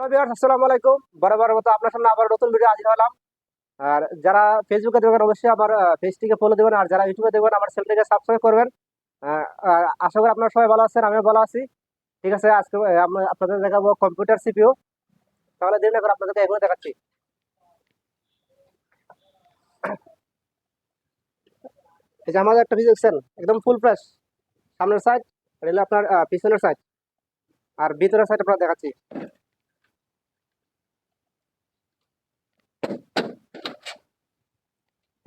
Hello Bihar আসসালামু আলাইকুম। বরাবর মতো আপনার সামনে আবার নতুন ভিডিও হাজির হলাম। আর যারা ফেসবুকে দেখবেন, অবশ্যই আমার পেজটিকে ফলো দেবেন, আর যারা ইউটিউবে দেখবেন, আমার চ্যানেলটিকে সাবস্ক্রাইব করবেন। আর আশা করি আপনারা সবাই ভালো আছেন, আমিও ভালো আছি। ঠিক আছে, আজকে আপনাদের দেখাবো কম্পিউটার সিপিও তাহলে দিন এখন আপনাদেরকে এগুলো দেখাচ্ছি। এই যে আমাদের একটা দেখছেন? একদম ফুল ফ্রেশ সামনের সাইড এটা আপনার পিছনের সাইড আর ভিতরের সাইড আপনারা দেখাচ্ছি।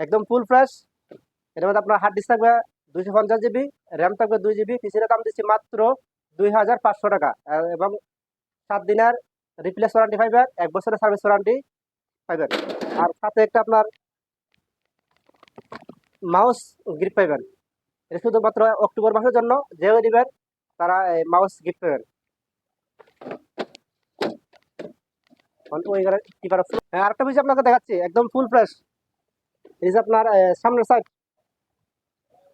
একদম ফুল ফ্রেশ এটার মধ্যে আপনার হার্ড ডিস্ক থাকবে দুইশো পঞ্চাশ জিবি র্যাম থাকবে দুই জিবি পিসির দাম দিচ্ছি মাত্র দুই হাজার পাঁচশো টাকা। এবং সাত দিনের রিপ্লেস ওয়ারেন্টি পাইবেন এক বছরের সার্ভিস ওয়ারেন্টি পাইবেন আর সাথে একটা আপনার মাউস গিফট পাইবেন এটা শুধুমাত্র অক্টোবর মাসের জন্য যেও দিবেন, তারা মাউস গিফট পাবেন আরেকটা বিষয় আপনাকে দেখাচ্ছি, একদম ফুল ফ্রেশ এই আপনার সামনের সাইড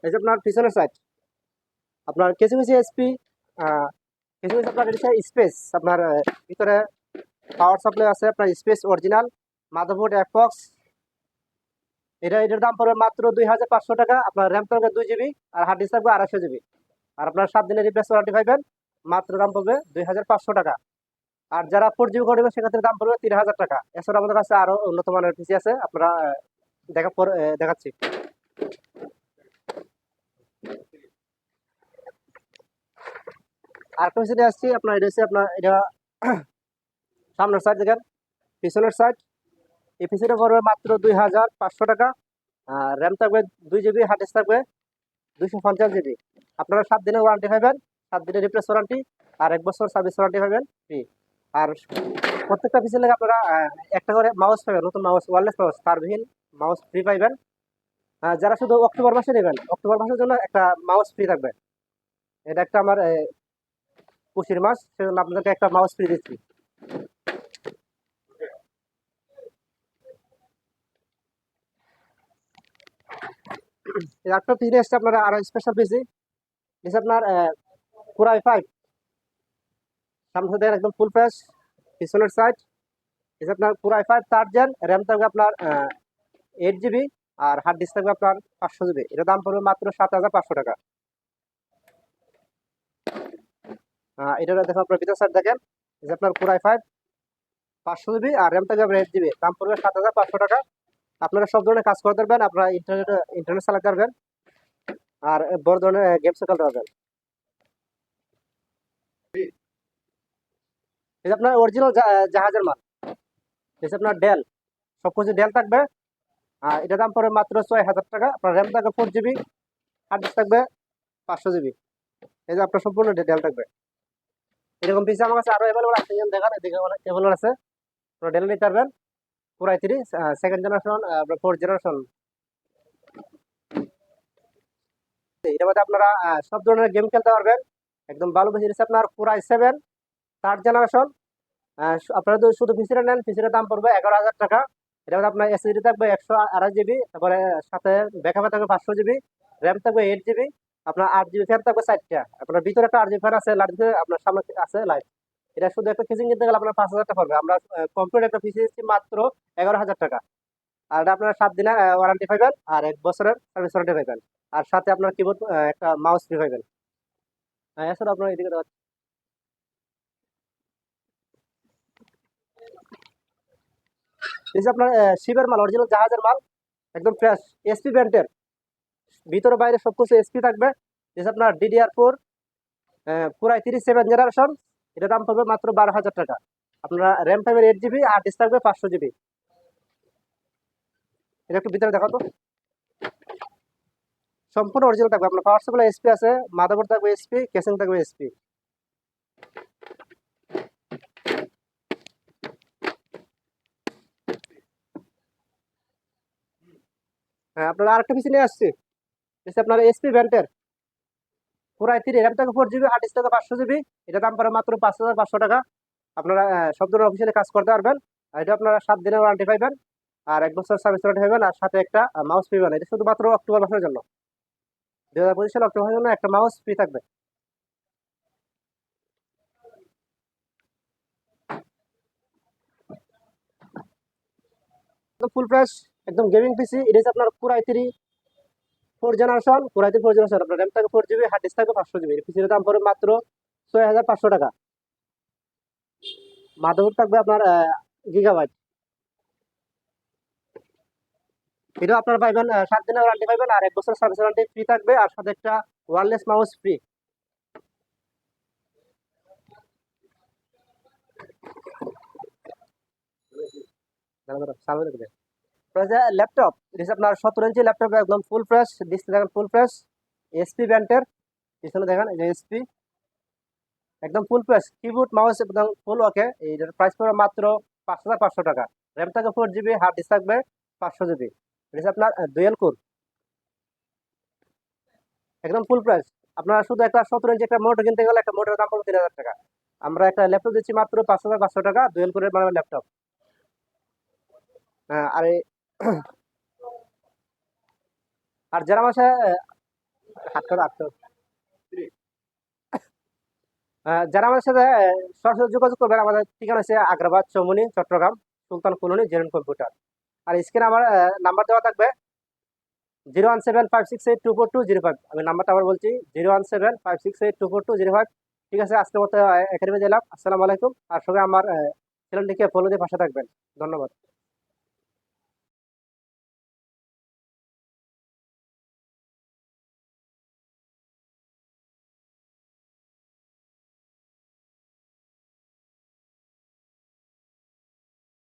আপনার পিছনের সাইড আপনার কিছু কিছু এসপি কিছু কিছু আপনার স্পেস আপনার ভিতরে পাওয়ার সাপ্লাই আছে আপনার স্পেস অরিজিনাল অ্যাপক্স এটা এটার দাম পড়বে মাত্র দুই হাজার পাঁচশো টাকা আপনার র্যাম থাকবে দুই জিবি আর হার্ড ডিস্ক থাকবে আড়াইশো জিবি আর আপনার সাত দিনের রিপ্লেস ওয়ারেন্টি পাইবেন মাত্র দাম পড়বে দুই হাজার পাঁচশো টাকা. আর যারা ফোর জিবি করবে, সেক্ষেত্রে দাম পড়বে তিন হাজার টাকা. এছাড়া আমাদের কাছে আরও উন্নত মানের পিসি আছে, আপনারা দেখা দেখাচ্ছি। আরেকটা পিছনে আসছি, আপনার এটা হচ্ছে আপনার, এটা সামনের সাইড দেখেন, পিছনের সাইড এই পিছনে পড়বে মাত্র দুই হাজার পাঁচশো টাকা, আর র্যাম থাকবে দুই জিবি হার্ড ডিস্ক থাকবে দুইশো পঞ্চাশ জিবি আপনারা সাত দিনের ওয়ারেন্টি পাবেন, সাত দিনের রিপ্লেস ওয়ারেন্টি আর এক বছর সার্ভিস ওয়ারেন্টি পাবেন ফ্রি আর প্রত্যেকটা পিছনে লেগে আপনারা একটা করে মাউস পাবেন, নতুন মাউস ওয়ারলেস মাউস তারবিহীন মাউস ফ্রি পাইবেন। যারা শুধু অক্টোবর মাসে নেবেন, অক্টোবর মাসের জন্য একটা মাউস ফ্রি থাকবে। এটা একটা আমার খুশির মাস, সেজন্য আপনাদেরকে একটা মাউস ফ্রি দিচ্ছি। একটা পিসি এসছে আপনার আরও স্পেশাল পিসি এসে আপনার পুরাই ফাইভ সামনে একদম ফুল ফ্রেশ পিছনের সাইড এসে আপনার পুরাই ফাইভ থার্ড জেন র্যাম থাকবে আপনার এইট জিবি আর হার্ড ডিস্ক থাকবে আপনার পাঁচশো জিবি এটা দাম পড়বে মাত্র সাত হাজার পাঁচশো টাকা। এটা দেখো আপনার ভিতর সাইড দেখেন। যে আপনার পুরাই ফাইভ পাঁচশো জিবি আর র্যাম থাকবে আপনার এইট জিবি দাম পড়বে সাত হাজার পাঁচশো টাকা। আপনারা সব ধরনের কাজ করতে পারবেন আপনারা ইন্টারনেট ইন্টারনেট চালাতে পারবেন। আর বড় ধরনের গেমস খেলতে পারবেন। এই আপনার অরিজিনাল জাহাজের মাল। এই আপনার ডেল সব কিছু ডেল থাকবে। আর এটা দাম পড়বে মাত্র ছয় হাজার টাকা। আপনার র্যাম থাকবে ফোর জিবি হার্ড ডিস্ক থাকবে পাঁচশো জিবি এই যে আপনার সম্পূর্ণ ডেল থাকবে। এরকম পিসি আমার কাছে আরও অ্যাভেলেবল আছে। দেখান এদিকে অ্যাভেলেবল আছে। আপনারা ডেল নিতে পারবেন। পুরাই তিরিশ সেকেন্ড জেনারেশন ফোর্থ জেনারেশন এটার মধ্যে আপনারা সব ধরনের গেম খেলতে পারবেন। একদম ভালো বেশি আপনার পুরাই সেভেন থার্ড জেনারেশন আপনারা যদি শুধু পিসিটা নেন পিসিটার দাম পড়বে এগারো হাজার টাকা। এটা আপনার এসএসডি থাকবে একশো আড়াই জিবি তারপরে সাথে ব্যাকআপে থাকবে পাঁচশো জিবি র্যাম থাকবে এইট জিবি আপনার আট জিবি ফ্যান থাকবে চারটা। আপনার ভিতরে একটা আট জিবি ফ্যান আছে লাইট আপনার সামনে আছে লাইট এটা শুধু একটা ফিসিং কিনতে গেলে আপনার পাঁচ হাজার টাকা পড়বে। আমরা কমপ্লিট একটা ফিসি দিচ্ছি মাত্র এগারো হাজার টাকা। আর এটা আপনার সাত দিনের ওয়ারেন্টি পাইবেন আর এক বছরের সার্ভিস ওয়ারেন্টি পাইবেন। আর সাথে আপনার কিবোর্ড একটা মাউস ফ্রি পাইবেন। হ্যাঁ এছাড়া আপনার এদিকে যে আপনার শিবের মাল অরিজিনাল জাহাজের মাল, একদম ফ্রেশ এসপি ব্র্যান্ডের ভিতরে বাইরে সব কিছু এসপি থাকবে। যে আপনার ডিডিআর ফোর পুরাই তিরিশ সেভেন জেনারেশন এটা দাম পড়বে মাত্র বারো হাজার টাকা। আপনারা র্যাম পাইবেন এইট জিবি আর ডিস্ক থাকবে পাঁচশো জিবি এটা একটু ভিতরে দেখো তো। সম্পূর্ণ অরিজিনাল থাকবে। আপনার পাওয়ার সাপ্লাই এসপি আছে, মাদারবোর্ড থাকবে এসপি কেসিং থাকবে এসপি হ্যাঁ আপনারা আরেকটা পিছিয়ে নিয়ে আসছি। এসে আপনার এসপি ভ্যান্টের ফোরাই থ্রি র্যাম থাকে ফোর জিবি আঠাশ টাকা পাঁচশো জিবি এটা দাম পড়ে মাত্র পাঁচ হাজার পাঁচশো টাকা। আপনারা সব ধরনের অফিসিয়ালি কাজ করতে পারবেন। এটা আপনারা সাত দিনের ওয়ারেন্টি পাইবেন। আর এক বছর সার্ভিস ওয়ারেন্টি পাইবেন। আর সাথে একটা মাউস পাইবেন এটা শুধুমাত্র অক্টোবর মাসের জন্য। দু হাজার পঁচিশ সালে অক্টোবরের জন্য একটা মাউস ফ্রি থাকবে। ফুল প্রাইস একদম গেমিং পিসি এটা হচ্ছে আপনার পুরাই থ্রি ফোর জেনারেশন পুরাই থ্রি ফোর জেনারেশন আপনার র্যাম থাকে ফোর জিবি হার্ড ডিস্ক থাকে পাঁচশো জিবি পিসির দাম পড়বে মাত্র ছয় হাজার পাঁচশো টাকা। মাদারবোর্ড থাকবে আপনার গিগাবাইট এটা আপনার পাইবেন সাত দিনের ওয়ারেন্টি পাইবেন, আর এক বছর সার্ভিস ওয়ারেন্টি ফ্রি থাকবে, আর সাথে একটা ওয়ারলেস মাউস ফ্রি ল্যাপটপ এটা আপনার সতেরো ইঞ্চি ল্যাপটপ একদম ফুল ফ্রেশ ডিসপ্লে দেখেন ফুল ফ্রেশ এসপি ব্যান্ডের পিছনে দেখেন এই যে এসপি একদম ফুল ফ্রেশ কিবোর্ড মাউস একদম ফুল ওকে এইটার প্রাইস পড়বে মাত্র পাঁচ হাজার পাঁচশো টাকা। র্যাম থাকে ফোর জিবি হার্ড ডিস্ক থাকবে পাঁচশো জিবি এটা আপনার ডুয়েল কোর একদম ফুল প্রাইস আপনারা শুধু একটা সতেরো ইঞ্চি একটা মোটর কিনতে গেলে একটা মোটরের দাম পড়বে তিন হাজার টাকা। আমরা একটা ল্যাপটপ দিচ্ছি মাত্র পাঁচ হাজার পাঁচশো টাকা ডুয়েল কোরের মানে ল্যাপটপ হ্যাঁ আর আর যারা মাসে হাত করে আটকে যারা আমাদের সাথে সরাসরি যোগাযোগ করবেন আমাদের ঠিকানা হচ্ছে আগ্রাবাদ চৌমনি চট্টগ্রাম সুলতান কলোনি জেরেন কম্পিউটার। আর স্ক্রিনে আমার নাম্বার দেওয়া থাকবে zero one seven five six eight two four two zero five আমি নাম্বারটা আবার বলছি zero one seven five six eight two four two zero five ঠিক আছে আজকের মতো একাডেমি দিলাম আসসালামু আলাইকুম। আর সবাই আমার চ্যানেলটিকে ফলো দিয়ে পাশে থাকবেন। ধন্যবাদ।